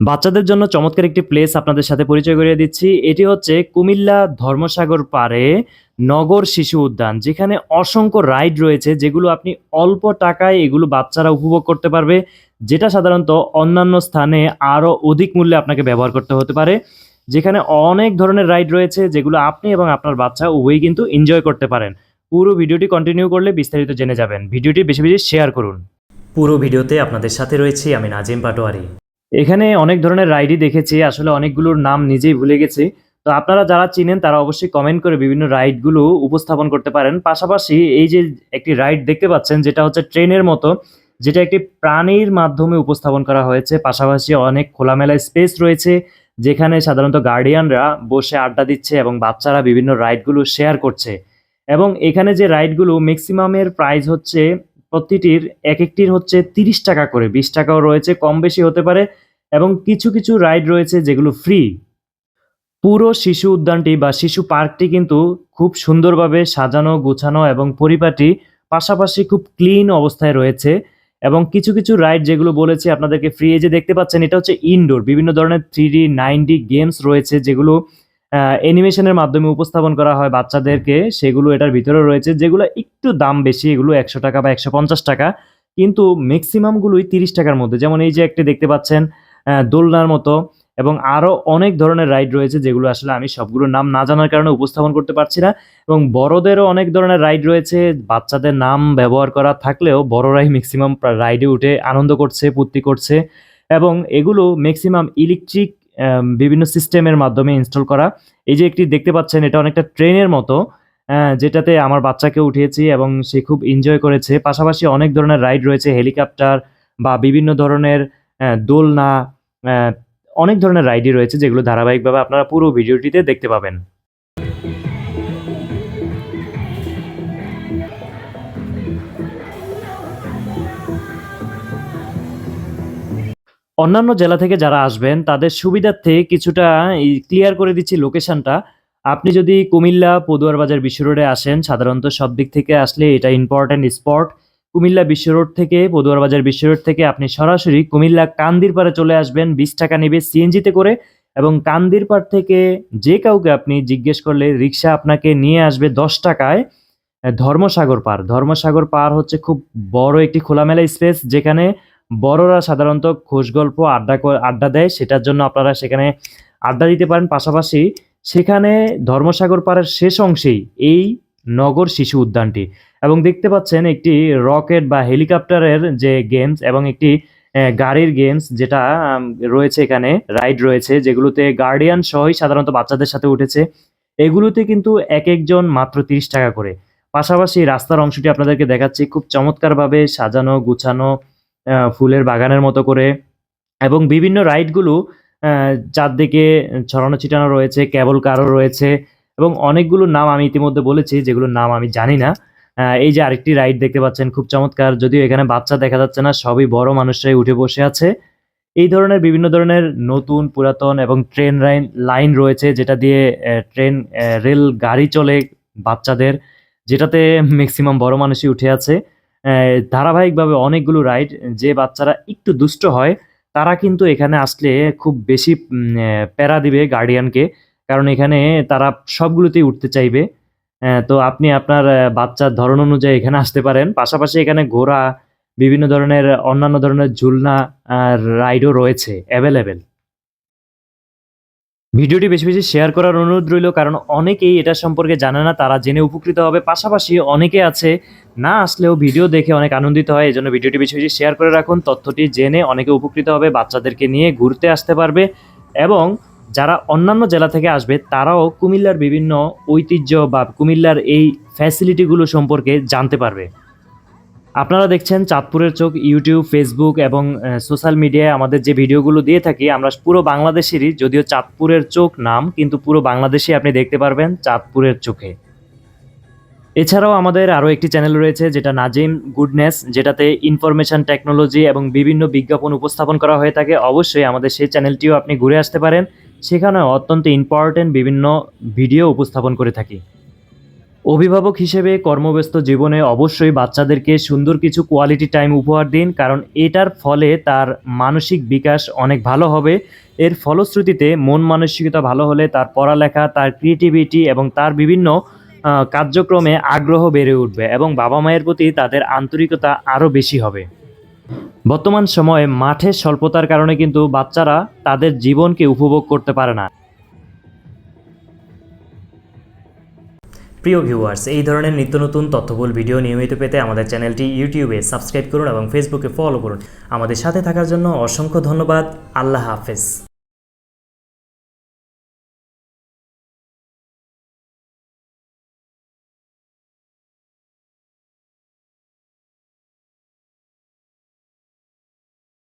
বাচ্চাদের জন্য চমৎকার একটি প্লেস আপনাদের সাথে পরিচয় করিয়ে দিচ্ছি। এটি হচ্ছে কুমিল্লা ধর্মসাগর পাড়ে নগর শিশু উদ্যান। যেখানে অসংখ্য রাইড রয়েছে যেগুলো আপনি অল্প টাকায় এগুলো বাচ্চারা উপভোগ করতে পারবে। যেটা সাধারণত অন্যান্য স্থানে আরও অধিক মূল্যে আপনাকে ব্যবহার করতে হতে পারে। যেখানে অনেক ধরনের রাইড রয়েছে যেগুলো আপনি এবং আপনার বাচ্চা উভয়ই কিন্তু এনজয় করতে পারেন। পুরো ভিডিওটি কন্টিনিউ করলে বিস্তারিত জেনে যাবেন। ভিডিওটি বেশি, বেশি শেয়ার করুন। পুরো ভিডিওতে আপনাদের সাথে রয়েছি আমি নাজিম পাটোয়ারি। এখানে অনেক ধরনের রাইডই দেখেছি। আসলে অনেকগুলোর নাম নিজেই ভুলে গেছি। তো আপনারা যারা চিনেন তারা অবশ্যই কমেন্ট করে বিভিন্ন রাইডগুলো উপস্থাপন করতে পারেন। পাশাপাশি এই যে একটি রাইড দেখতে পাচ্ছেন যেটা হচ্ছে ট্রেনের মতো, যেটা একটি প্রাণীর মাধ্যমে উপস্থাপন করা হয়েছে। পাশাপাশি অনেক খোলামেলা স্পেস রয়েছে যেখানে সাধারণত গার্ডিয়ানরা বসে আড্ডা দিচ্ছে এবং বাচ্চারা বিভিন্ন রাইডগুলো শেয়ার করছে। এবং এখানে যে রাইডগুলো ম্যাক্সিমামের প্রাইস হচ্ছে প্রতিটির এক একটির হচ্ছে ৳৩০ করে। বিশ টাকাও রয়েছে, কম বেশি হতে পারে এবং কিছু, কিছু রাইড রয়েছে যেগুলো ফ্রি। পুরো শিশু উদ্যানটি বা শিশু পার্কটি কিন্তু খুব সুন্দরভাবে সাজানো, গুছানো এবং পরিপাটি। পাশাপাশি খুব ক্লিন অবস্থায় রয়েছে এবং কিছু, কিছু রাইড যেগুলো বলেছি আপনাদেরকে ফ্রি যে দেখতে পাচ্ছেন এটা হচ্ছে ইনডোর। বিভিন্ন ধরনের 3D, 9D গেমস রয়েছে যেগুলো অ্যানিমেশনের মাধ্যমে উপস্থাপন করা হয় বাচ্চাদেরকে। সেগুলো এটার ভিতরেও রয়েছে যেগুলো একটু দাম বেশি। এগুলো ৳১০০ বা ৳১৫০ কিন্তু ম্যাক্সিমামগুলোই তিরিশ টাকার মধ্যে। যেমন এই যে একটি দেখতে পাচ্ছেন দোলনার মতো এবং আরও অনেক ধরনের রাইড রয়েছে যেগুলো আসলে আমি সবগুলোর নাম না জানার কারণে উপস্থাপন করতে পারছি না এবং বড়দেরও অনেক ধরনের রাইড রয়েছে। বাচ্চাদের নাম ব্যবহার করা থাকলেও বড়রাই ম্যাক্সিমাম রাইডে উঠে আনন্দ করছে, ফুর্তি করছে এবং এগুলো ম্যাক্সিমাম ইলেকট্রিক বিভিন্ন সিস্টেমের মাধ্যমে ইনস্টল করা। এই যে একটি দেখতে পাচ্ছেন এটা অনেকটা ট্রেনের মতো অ্যা যেটাতে আমার বাচ্চাকে উঠিয়েছি এবং সে খুব এনজয় করেছে। পাশাপাশি অনেক ধরনের রাইড রয়েছে হেলিকপ্টার বা বিভিন্ন ধরনের দোলনা, অনেক ধরনের রাইডই রয়েছে যেগুলো ধারাবাহিকভাবে আপনারা পুরো ভিডিওটিতে দেখতে পাবেন। অন্যান্য জেলা থেকে যারা আসবেন তাদের সুবিধার্থে কিছুটা ক্লিয়ার করে দিচ্ছি লোকেশনটা। আপনি যদি কুমিল্লা পদুয়ার বাজার বিশ্ব রোডে আসেন, সাধারণত সব দিক থেকে আসলে এটা ইম্পোর্টেন্ট স্পট। কুমিল্লা বিশ্ব রোড থেকে পদুয়ার বাজার বিশ্ব রোড থেকে আপনি সরাসরি কুমিল্লা কান্দিরপাড়ে চলে আসবেন। ৳২০ নেবে সিএনজিতে করে এবং কান্দিরপাড় থেকে যে কাউকে আপনি জিজ্ঞেস করলে রিক্সা আপনাকে নিয়ে আসবে দশ টাকায় ধর্মসাগর পাড়। ধর্মসাগর পাড় হচ্ছে খুব বড় একটি খোলামেলা স্পেস যেখানে বড়রা সাধারণত খোশগল্প আড্ডা ক আড্ডা দেয়। সেটার জন্য আপনারা সেখানে আড্ডা দিতে পারেন। পাশাপাশি সেখানে ধর্মসাগর পাড়ের শেষ অংশেই এই নগর শিশু উদ্যানটি এবং দেখতে পাচ্ছেন একটি রকেট বা হেলিকপ্টারের যে গেমস এবং একটি গাড়ির গেমস যেটা রয়েছে এখানে, রাইড রয়েছে যেগুলোতে গার্ডিয়ান সহই সাধারণত বাচ্চাদের সাথে উঠেছে। এগুলোতে কিন্তু এক একজন মাত্র ৳৩০ করে। পাশাপাশি রাস্তার অংশটি আপনাদেরকে দেখাচ্ছি খুব চমৎকারভাবে সাজানো, গুছানো ফুলের বাগানের মতো করে এবং বিভিন্ন রাইডগুলো চারদিকে ছড়ানো ছিটানো রয়েছে, কেবল কারও রয়েছে এবং অনেকগুলো নাম আমি ইতিমধ্যে বলেছি যেগুলোর নাম আমি জানি না। এই যে আরেকটি রাইড দেখতে পাচ্ছেন খুব চমৎকার। যদিও এখানে বাচ্চা দেখা যাচ্ছে না, সবই বড় মানুষরাই উঠে বসে আছে। এই ধরনের বিভিন্ন ধরনের নতুন, পুরাতন এবং ট্রেন রাইন লাইন রয়েছে যেটা দিয়ে ট্রেন রেল গাড়ি চলে বাচ্চাদের, যেটাতে ম্যাক্সিমাম বড় মানুষই উঠে আছে। ধারাবাহিকভাবে অনেকগুলো রাইড যে বাচ্চারা একটু দুষ্ট হয় তারা কিন্তু এখানে আসলে খুব বেশি প্যারা দিবে গার্ডিয়ানকে। কারণ এখানে তারা সবগুলোতেই উঠতে চাইবে। তো আপনি আপনার বাচ্চার ধরন অনুযায়ী এখানে আসতে পারেন। পাশাপাশি এখানে ঘোড়া, বিভিন্ন ধরনের অন্যান্য ধরনের ঝুলনা রাইডও রয়েছে এভেইলেবল। ভিডিওটি বেশি, বেশি শেয়ার করার অনুরোধ রইল কারণ অনেকেই এটা সম্পর্কে জানে না, তারা জেনে উপকৃত হবে। পাশাপাশি অনেকে আছে না আসলেও ভিডিও দেখে অনেক আনন্দিত হয়। এই জন্য ভিডিওটি বেশি, বেশি শেয়ার করে রাখুন। তথ্যটি জেনে অনেকে উপকৃত হবে, বাচ্চাদেরকে নিয়ে ঘুরতে আসতে পারবে এবং যারা অন্যান্য জেলা থেকে আসবে তারাও কুমিল্লার বিভিন্ন ঐতিহ্য বা কুমিল্লার এই ফ্যাসিলিটিগুলো সম্পর্কে জানতে পারবে। আপনারা দেখছেন চাঁদপুরের চোখ ইউটিউব, ফেসবুক এবং সোশ্যাল মিডিয়ায় আমাদের যে ভিডিওগুলো দিয়ে থাকি আমরা পুরো বাংলাদেশেরই যদিও চাঁদপুরের চোখ নাম কিন্তু পুরো বাংলাদেশই আপনি দেখতে পারবেন চাঁদপুরের চোখে। এছাড়াও আমাদের আরও একটি চ্যানেল রয়েছে যেটা নাজিম গুডনেস যেটাতে ইনফরমেশন টেকনোলজি এবং বিভিন্ন বিজ্ঞাপন উপস্থাপন করা হয়ে থাকে। অবশ্যই আমাদের সেই চ্যানেলটিও আপনি ঘুরে আসতে পারেন। সেখানেও অত্যন্ত ইম্পোর্টেন্ট বিভিন্ন ভিডিও উপস্থাপন করে থাকি। অভিভাবক হিসেবে কর্মব্যস্ত জীবনে অবশ্যই বাচ্চাদেরকে সুন্দর কিছু কোয়ালিটি টাইম উপহার দিন, কারণ এটার ফলে তার মানসিক বিকাশ অনেক ভালো হবে। এর ফলশ্রুতিতে মন মানসিকতা ভালো হলে তার পড়ালেখা, তার ক্রিয়েটিভিটি এবং তার বিভিন্ন কার্যক্রমে আগ্রহ বেড়ে উঠবে এবং বাবা মায়ের প্রতি তাদের আন্তরিকতা আরও বেশি হবে। বর্তমান সময়ে মাঠের স্বল্পতার কারণে কিন্তু বাচ্চারা তাদের জীবনকে উপভোগ করতে পারে না। প্রিয় ভিউয়ার্স এই ধরনের নিত্য নতুন তথ্যবুল ভিডিও নিয়মিত পেতে আমাদের চ্যানেলটি ইউটিউবে সাবস্ক্রাইব করুন এবং ফেসবুকে ফলো করুন। আমাদের সাথে থাকার জন্য অসংখ্য ধন্যবাদ। আল্লাহ হাফেজ।